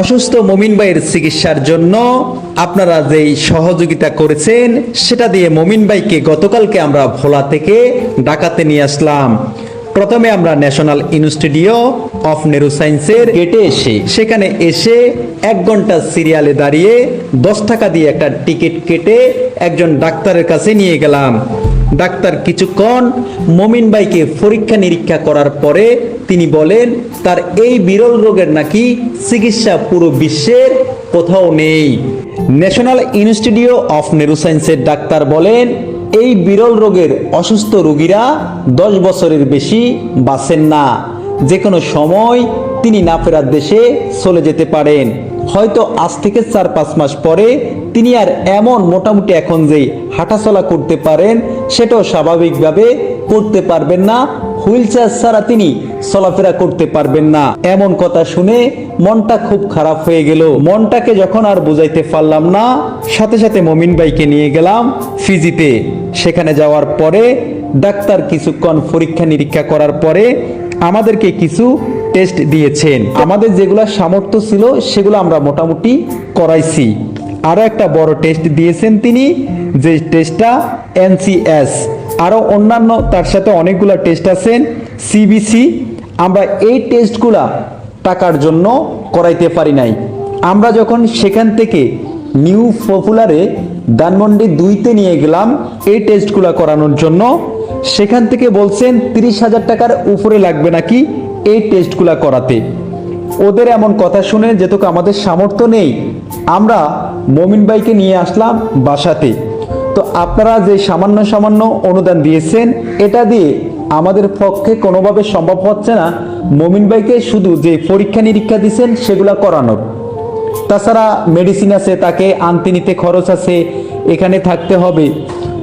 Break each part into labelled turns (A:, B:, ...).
A: অসুস্থ মমিন ভাইয়ের চিকিৎসার জন্য আপনারা যেই সহযোগিতা করেছেন, সেটা দিয়ে মমিন ভাইকে গতকালকে আমরা ভোলা থেকে ডাকাতে নিয়ে আসলাম। প্রথমে আমরা ন্যাশনাল ইনস্টিটিউট অফ নেরোসায়েন্সের গেটে এসে, সেখানে এসে এক ঘণ্টা সিরিয়ালে দাঁড়িয়ে দশ টাকা দিয়ে একটা টিকিট কেটে একজন ডাক্তারের কাছে নিয়ে গেলাম। ডাক্তার কিছুক্ষণ মমিন ভাইকে পরীক্ষা নিরীক্ষা করার পরে তিনি বলেন, তার এই বিরল রোগের নাকি চিকিৎসা পুরো বিশ্বের কোথাও নেই। ন্যাশনাল ইনস্টিটিউট অফ নেরোসায়েন্সের ডাক্তার বলেন, এই বিরল রোগের অসুস্থ রোগীরা দশ বছরের বেশি বাঁচেন না। যে কোনো সময় তিনি না ফেরার দেশে চলে যেতে পারেন। হয়তো আজ থেকে চার পাঁচ মাস পরে তিনি আর এমন মোটামুটি এখন যে হাঁটাচলা করতে পারেন, সেটাও স্বাভাবিকভাবে করতে পারবেন না। হুইল চেয়ার ছাড়া তিনি চলাফেরা করতে পারবেন না। এমন কথা শুনে মনটা খুব খারাপ হয়ে গেল। মনটাকে যখন আর বুঝাইতে পারলাম না, সাথে সাথে মমিন ভাইকে নিয়ে গেলাম ফিজিতে। সেখানে যাওয়ার পরে ডাক্তার কিছুক্ষণ পরীক্ষা নিরীক্ষা করার পরে আমাদেরকে কিছু টেস্ট দিয়েছেন। আমাদের যেগুলা সামর্থ্য ছিল, সেগুলো আমরা মোটামুটি করাইছি। আরও একটা বড় টেস্ট দিয়েছেন তিনি, যে টেস্টটা এনসিএস আরও অন্যান্য তার সাথে অনেকগুলো টেস্ট আছেন সিবিসি আমরা এই টেস্টগুলা টাকার জন্য করাইতে পারি নাই। আমরা যখন সেখান থেকে নিউ পপুলারে ধানমন্ডি দুইতে নিয়ে গেলাম, এই টেস্টগুলো করানোর জন্য, সেখান থেকে বলছেন তিরিশ হাজার টাকার উপরে লাগবে নাকি? এই টেস্টগুলো করাতে। ওদের এমন কথা শুনে যেহেতু আমাদের সামর্থ্য নেই, আমরা মমিন ভাইকে নিয়ে আসলাম বাসাতে। তো আপনারা যে সামান্য সামান্য অনুদান দিয়েছেন, এটা দিয়ে আমাদের পক্ষে কোনোভাবে সম্ভব হচ্ছে না মমিন ভাইকে শুধু যে পরীক্ষা নিরীক্ষা দিচ্ছেন সেগুলা করানোর। তাছাড়া মেডিসিন আছে, তাকে আনতে নিতে খরচ আছে, এখানে থাকতে হবে।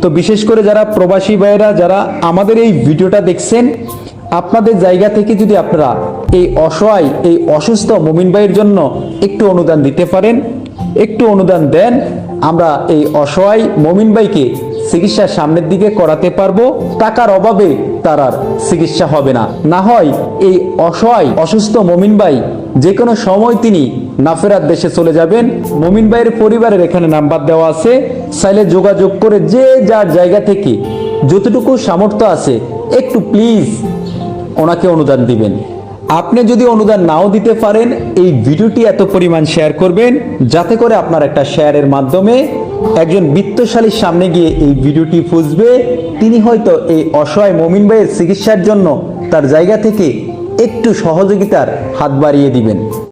A: তো বিশেষ করে যারা প্রবাসী ভাইয়েরা, যারা আমাদের এই ভিডিওটা দেখছেন আপনাদের জায়গা থেকে যদি আপনারা এই অসহায়, এই অসুস্থ মমিন ভাইয়ের জন্য একটু অনুদান দিতে পারেন, একটু অনুদান দেন, আমরা এই অসহায় মমিন ভাইকে চিকিৎসা সামনের দিকে করাতে পারব। টাকার অভাবে তার আর চিকিৎসা হবে না। না হয় এই অসহায়, অসুস্থ মমিন ভাই যে কোনো সময় তিনি নাফেরাত দেশে চলে যাবেন। মমিন ভাইয়ের পরিবারের এখানে নাম্বার দেওয়া আছে। চাইলে যোগাযোগ করে যে যার জায়গা থেকে যতটুকু সামর্থ্য আছে, একটু প্লিজ ওনাকে অনুদান দিবেন। আপনি যদি অনুদান নাও দিতে পারেন, এই ভিডিওটি এত পরিমাণ শেয়ার করবেন যাতে করে আপনার একটা শেয়ারের মাধ্যমে একজন বিত্তশালীর সামনে গিয়ে এই ভিডিওটি ফুসবে তিনি হয়তো এই অসহায় মমিন ভাইয়ের চিকিৎসার জন্য তার জায়গা থেকে একটু সহযোগিতার হাত বাড়িয়ে দিবেন।